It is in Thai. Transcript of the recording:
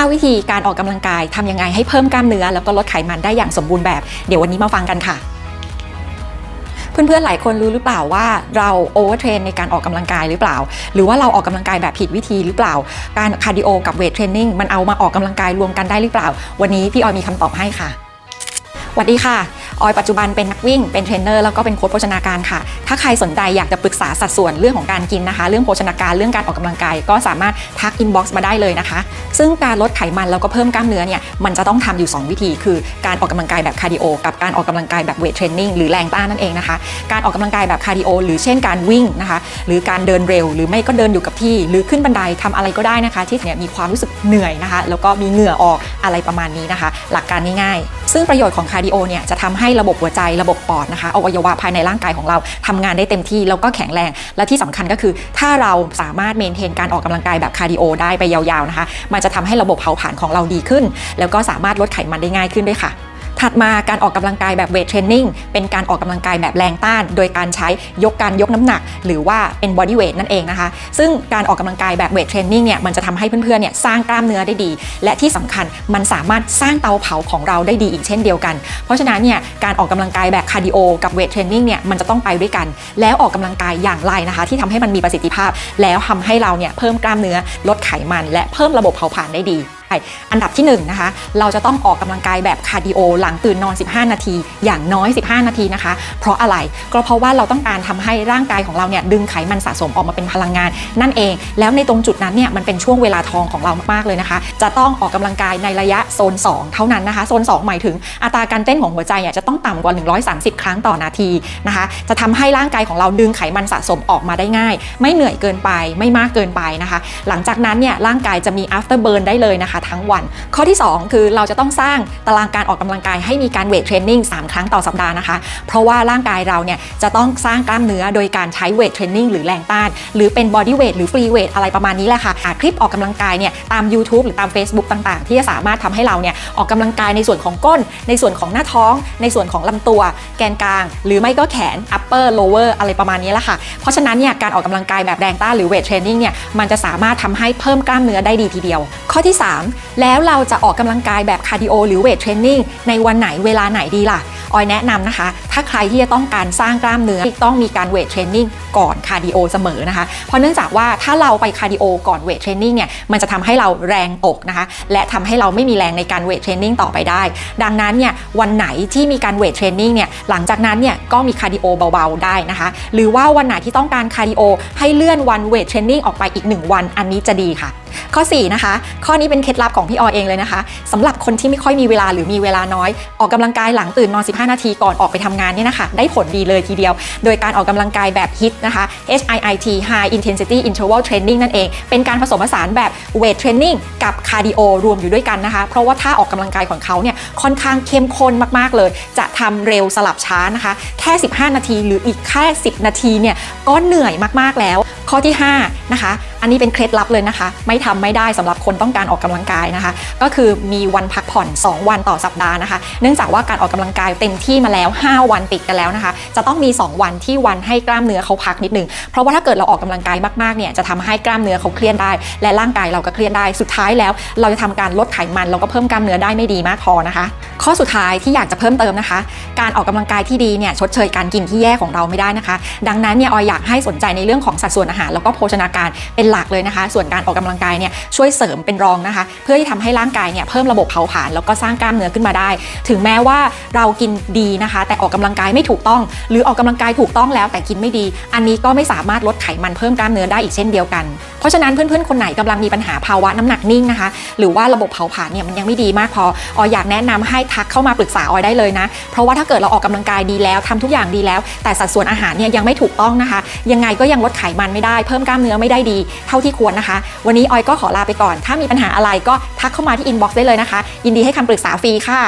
9 วิธีการออกกำลังกายทำยังไงให้เพิ่มกล้ามเนื้อ แล้วก็ลดไขมันได้อย่างสมบูรณ์แบบ เดี๋ยววันนี้มาฟังกันค่ะ เพื่อนๆหลายคนรู้หรือเปล่าว่าเราโอเวอร์เทรนในการออกกำลังกายหรือเปล่า หรือว่าเราออกกำลังกายแบบผิดวิธีหรือเปล่า การคาร์ดิโอกับเวทเทรนนิ่งมันเอามาออกกำลังกายรวมกันได้หรือเปล่า วันนี้พี่ออยมีคำตอบให้ค่ะสวัสดีค่ะ ออยปัจจุบันเป็นนักวิ่ง เป็นเทรนเนอร์แล้วก็เป็นโค้ชโภชนาการค่ะ ถ้าใครสนใจอยากจะปรึกษาสัดส่วนเรื่องของการกินนะคะ เรื่องโภชนาการเรื่องการออกกำลังกายก็สามารถทักอินบ็อกซ์มาได้เลยนะคะ ซึ่งการลดไขมันแล้วก็เพิ่มกล้ามเนื้อเนี่ยมันจะต้องทำอยู่ 2 วิธี คือการออกกำลังกายแบบคาร์ดิโอกับการออกกำลังกายแบบเวทเทรนนิ่งหรือแรงต้านนั่นเองนะคะ การออกกำลังกายแบบคาร์ดิโอหรือเช่นการวิ่งนะคะ หรือการเดินเร็ว หรือไม่ก็เดินอยู่กับที่ หรือขึ้นบันไดทำอะไรก็ได้นะคะที่เนี่ยมีความรู้สึกเหนื่อยนะคะ แล้วก็มีเหงื่อออกอะไรประมาณนี้นะคะ หลักการง่ายๆ ซึ่งประโยชน์ของคาร์ดิโอเนี่ยจะทำให้ระบบหัวใจระบบปอดนะคะอวัยวะภายในร่างกายของเราทำงานได้เต็มที่แล้วก็แข็งแรง และที่สำคัญก็คือ ถ้าเราสามารถเมนเทนการออกกำลังกายแบบคาร์ดิโอได้ไปยาวๆนะคะ มันจะทำให้ระบบเผาผลาญของเราดีขึ้น แล้วก็สามารถลดไขมันได้ง่ายขึ้นด้วยค่ะ ถัดมาการออกกำลังกายแบบเวทเทรนนิ่งเป็นการออกกำลังกายแบบแรงต้าน โดยการใช้ยกการยกน้ำหนัก หรือว่าเป็นบอดี้เวทนั่นเองนะคะ ซึ่งการออกกำลังกายแบบเวทเทรนนิ่งเนี่ยมันจะทำให้เพื่อนๆเนี่ยสร้างกล้ามเนื้อได้ดี และที่สำคัญมันสามารถสร้างเตาเผาของเราได้ดีอีกเช่นเดียวกัน เพราะฉะนั้นเนี่ยการออกกำลังกายแบบคาร์ดิโอกับเวทเทรนนิ่งเนี่ยมันจะต้องไปด้วยกัน แล้วออกกำลังกายอย่างไรนะคะ ที่ทำให้มันมีประสิทธิภาพ แล้วทำให้เราเนี่ยเพิ่มกล้ามเนื้อลดไขมัน และเพิ่มระบบเผาผลาญได้ดี อันดับที่1นงนะคะเราจะต้องออกกำลังกายแบบคาร์ดิโอหลังตื่นนอน 15 นาที อย่างน้อย 15 นาทีนะคะ เพราะอะไรก็เพราะว่าเราต้องการทำให้ร่างกายของเราเนี่ยดึงไขมันสะสมออกมาเป็นพลังงาน นั่นเอง แล้วในตรงจุดนั้นเนี่ยมันเป็นช่วงเวลาทองของเรามากๆเลยนะคะ จะต้องออกกำลังกายในระยะโซน 2 เท่านั้นนะคะโซน 2 หมายถึงอัตราการเต้นของหัวใจเนี่ยจะต้องต่ำกว่า 130 ครั้งต่อนาทีนะคะ จะทำให้ร่างกายของเราดึงไขมันสะสมออกมาได้ง่าย ไม่เหนื่อยเกินไปไม่มากเกินไปนะคะ หลังจากนั้นเนี่ยร่างกายจะมี after burn ได้เลยนะคะทั้งวัน ข้อที่ 2 คือเราจะต้องสร้างตารางการออกกำลังกายให้มีการเวทเทรนนิ่ง3ครั้งต่อสัปดาห์นะคะ เพราะว่าร่างกายเราเนี่ยจะต้องสร้างกล้ามเนื้อโดยการใช้เวทเทรนนิ่งหรือแรงต้าน หรือเป็นบอดี้เวทหรือฟรีเวทอะไรประมาณนี้แหละค่ะหาคลิปออกกำลังกายเนี่ยตาม YouTube หรือตาม Facebook ต่างๆ ที่จะสามารถทำให้เราเนี่ยออกกำลังกายในส่วนของก้น ในส่วนของหน้าท้อง ในส่วนของลำตัว แกนกลาง หรือไม่ก็แขน upper lower อะไรประมาณนี้แหละค่ะ เพราะฉะนั้นเนี่ยการออกกำลังกายแบบแรงต้านหรือเวทเทรนนิ่งเนี่ยมันจะสามารถทำให้เพิ่มกล้ามเนื้อได้ดีทีเดียว ข้อที่ 3แล้วเราจะออกกำลังกายแบบคาร์ดิโอหรือเวทเทรนนิ่งในวันไหนเวลาไหนดีล่ะ ออยแนะนำนะคะถ้าใครที่จะต้องการสร้างกล้ามเนื้อต้องมีการเวทเทรนนิ่งก่อนคาร์ดิโอเสมอนะคะ เพราะเนื่องจากว่าถ้าเราไปคาร์ดิโอก่อนเวทเทรนนิ่งเนี่ยมันจะทำให้เราแรงตกนะคะ และทำให้เราไม่มีแรงในการเวทเทรนนิ่งต่อไปได้ ดังนั้นเนี่ยวันไหนที่มีการเวทเทรนนิ่งเนี่ยหลังจากนั้นเนี่ยก็มีคาร์ดิโอเบาๆได้นะคะ หรือว่าวันไหนที่ต้องการคาร์ดิโอให้เลื่อนวันเวทเทรนนิ่งออกไปอีก 1 วัน อันนี้จะดีค่ะ ข้อ 4 นะคะ ข้อนี้เป็นเคล็ดลับของพี่ออยเองเลยนะคะสำหรับคนที่ไม่ค่อยมีเวลาหรือมีเวลาน้อย ออกกำลังกายหลังตื่นนอน 15 นาทีก่อนออกไปทำงานเนี่ยนะคะได้ผลดีเลยทีเดียว โดยการออกกำลังกายแบบ HIIT นะคะ HIIT High Intensity Interval Training นั่นเอง เป็นการผสมผสานแบบเวทเทรนนิ่งกับคาร์ดิโอรวมอยู่ด้วยกันนะคะ เพราะว่าท่าออกกำลังกายของเขาเนี่ยค่อนข้างเข้มข้นมากๆเลย จะทำเร็วสลับช้านะคะ แค่ 15 นาทีหรืออีกแค่ 10 นาทีเนี่ยก็เหนื่อยมากๆแล้ว ข้อที่5นะคะอันนี้เป็นเคล็ดลับเลยนะคะ ไม่ทำไม่ได้สำหรับคนต้องการออกกำลังกายนะคะ ก็คือมีวันพักผ่อน 2 วันต่อสัปดาห์นะคะ เนื่องจากว่าการออกกำลังกายเต็มที่มาแล้ว 5 วันติดกันแล้วนะคะ จะต้องมี 2 วันที่วันให้กล้ามเนื้อเขาพักนิดนึงเพราะว่าถ้าเกิดเราออกกำลังกายมากๆเนี่ยจะทำให้กล้ามเนื้อเขาเครียดได้ และร่างกายเราก็เครียดได้สุดท้ายแล้ว เราจะทำการลดไขมันแล้วก็เพิ่มกล้ามเนื้อได้ไม่ดีมากพอนะคะ ข้อสุดท้ายที่อยากจะเพิ่มเติมนะคะ การออกกำลังกายที่ดีเนี่ยชดเชยการกินที่แย่ของเราไม่ได้นะคะ ดังนั้นเนี่ยออยอยากให้สนใจในเรื่องของสัดส่วนอาหารแล้วก็โภชนาการเป็นหลักเลยนะคะ ส่วนการออกกำลังกายเนี่ยช่วยเสริมเป็นรองนะคะ เพื่อที่ทำให้ร่างกายเนี่ยเพิ่มระบบเผาผลาญแล้วก็สร้างกล้ามเนื้อขึ้นมาได้ ถึงแม้ว่าเรากินดีนะคะ แต่ออกกำลังกายไม่ถูกต้อง หรือออกกำลังกายถูกต้องแล้วแต่กินไม่ดี อันนี้ก็ไม่สามารถลดไขมันเพิ่มกล้ามเนื้อได้อีกเช่นเดียวกัน เพราะฉะนั้นเพื่อนๆคนไหนกำลังมีปัญหาภาวะน้ำหนักนิ่งนะคะ หรือว่าระบบเผาผลาญเนี่ยมันยังไม่ดีมากพอออยอยากแนะนำให้ทักเข้ามาปรึกษาออยได้เลยนะ เพราะว่าถ้าเกิดเราออกกำลังกายดีแล้วทำทุกอย่างดีแล้ว แต่สัดส่วนอาหารเนี่ยยังไม่ถูกต้องนะคะ ยังไงก็ยังลดไขมันไม่ได้เพิ่มกล้ามเนื้อไม่ได้ดีเท่าที่ควรนะคะ วันนี้ออยก็ขอลาไปก่อน ถ้ามีปัญหาอะไรก็ทักเข้ามาที่อินบ็อกซ์ได้เลยนะคะ ยินดีให้คำปรึกษาฟรีค่ะ